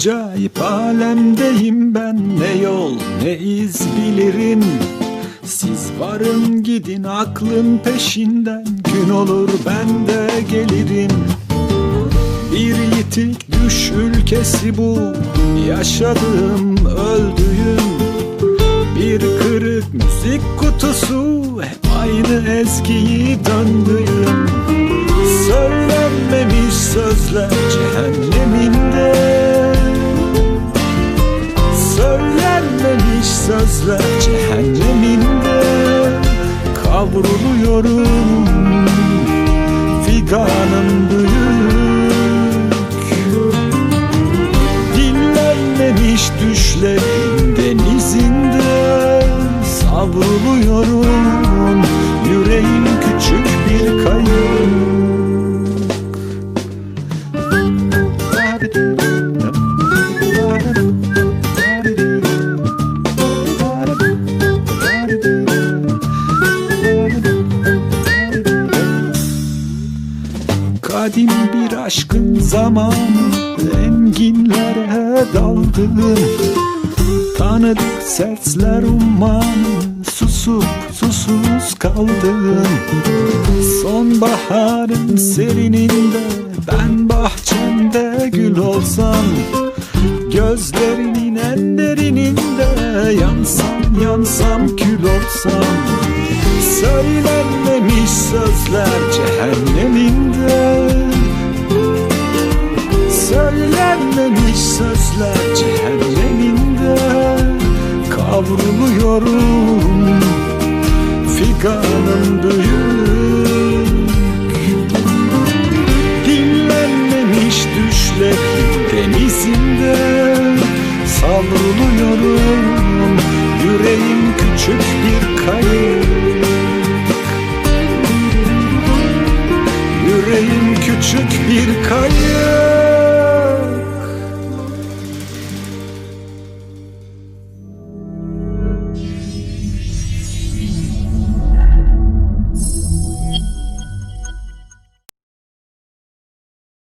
Acayip alemdeyim ben. Ne yol ne iz bilirim. Siz varın gidin aklın peşinden. Gün olur ben de gelirim. Bir yitik düş ülkesi bu. Yaşadığım öldüğüm. Bir kırık müzik kutusu. Hep aynı ezgiyi döndüğüm. Söylenmemiş sözler cehenneminde Sözler cehenneminde Kavruluyorum. Figanım büyük. Dinlenmemiş düşlerin denizinde Savruluyorum. Yüreğim küçük bir kayık Kadim bir aşkın zamanı Enginlere daldım Tanıdık sesler ummanı Susup susuz kaldım Sonbaharın serininde Ben bahçemde gül olsam Gözlerinin en derininde Yansam yansam kül olsam. Söylenmemiş sözler cehenneminde kavruluyorum Figanım büyük Dinlenmemiş düşlerin denizinde Savruluyorum. Yüreğim küçük bir kayık. Yüreğim küçük bir kayık.